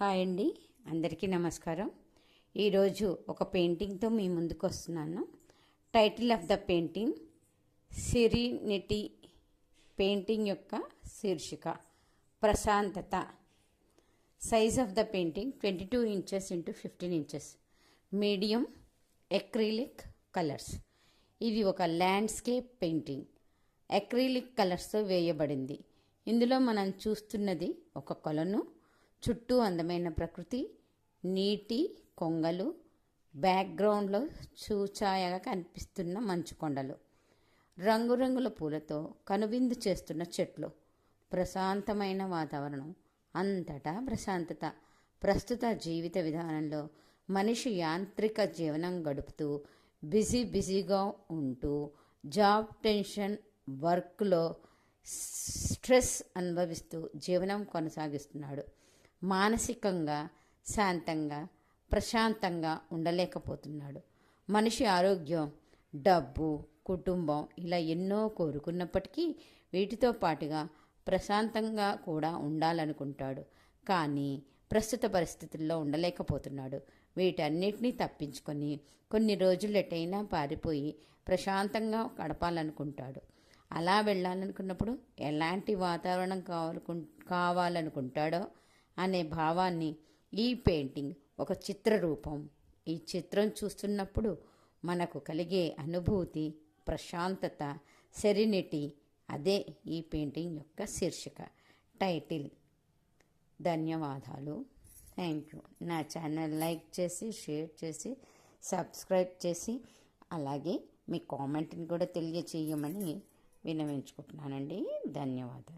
Hi అండి. అందరికీ నమస్కారం. ఈరోజు ఒక పెయింటింగ్తో మీ ముందుకు వస్తున్నాను title of the painting serenity painting యొక్క శీర్షిక ప్రశాంతత. Size of the painting twenty two inches into fifteen inches. Medium acrylic colours. ఇది ఒక ల్యాండ్స్కేప్ పెయింటింగ్. అక్రీలిక్ కలర్స్తో వేయబడింది. ఇందులో మనం చూస్తున్నది ఒక కొలను చుట్టూ అందమైన ప్రకృతి నీటి కొంగలు బ్యాక్గ్రౌండ్లో చూచాయగా కనిపిస్తున్న మంచు కొండలు. రంగురంగుల పూలతో కనువిందు చేస్తున్న చెట్లు. ప్రశాంతమైన వాతావరణం. అంతటా ప్రశాంతత. ప్రస్తుత జీవిత విధానంలో మనిషి యాంత్రిక జీవనం గడుపుతూ బిజీ బిజీగా ఉంటూ జాబ్ టెన్షన్ వర్క్లో స్ట్రెస్ అనుభవిస్తూ జీవనం కొనసాగిస్తున్నాడు. మానసికంగా శాంతంగా ప్రశాంతంగా ఉండలేకపోతున్నాడు. మనిషి ఆరోగ్యం డబ్బు కుటుంబం ఇలా ఎన్నో కోరుకున్నప్పటికీ వీటితో పాటుగా ప్రశాంతంగా కూడా ఉండాలనుకుంటాడు. కానీ ప్రస్తుత పరిస్థితుల్లో ఉండలేకపోతున్నాడు. వీటన్నిటినీ తప్పించుకొని కొన్ని రోజులు ఎటైనా పారిపోయి ప్రశాంతంగా గడపాలనుకుంటాడు. అలా వెళ్ళాలనుకున్నప్పుడు ఎలాంటి వాతావరణం కావాలనుకు కావాలనుకుంటాడో అనే భావాన్ని ఈ పెయింటింగ్ ఒక చిత్రరూపం ఈ చిత్రం చూస్తున్నప్పుడు మనకు కలిగే అనుభూతి ప్రశాంతత సెరినిటీ అదే ఈ పెయింటింగ్ యొక్క శీర్షిక టైటిల్ ధన్యవాదాలు. థ్యాంక్ యూ నా ఛానల్ లైక్ చేసి షేర్ చేసి సబ్స్క్రైబ్ చేసి అలాగే మీ కామెంట్ని కూడా తెలియచేయమని వినవించుకుంటున్నానండి. ధన్యవాదాలు.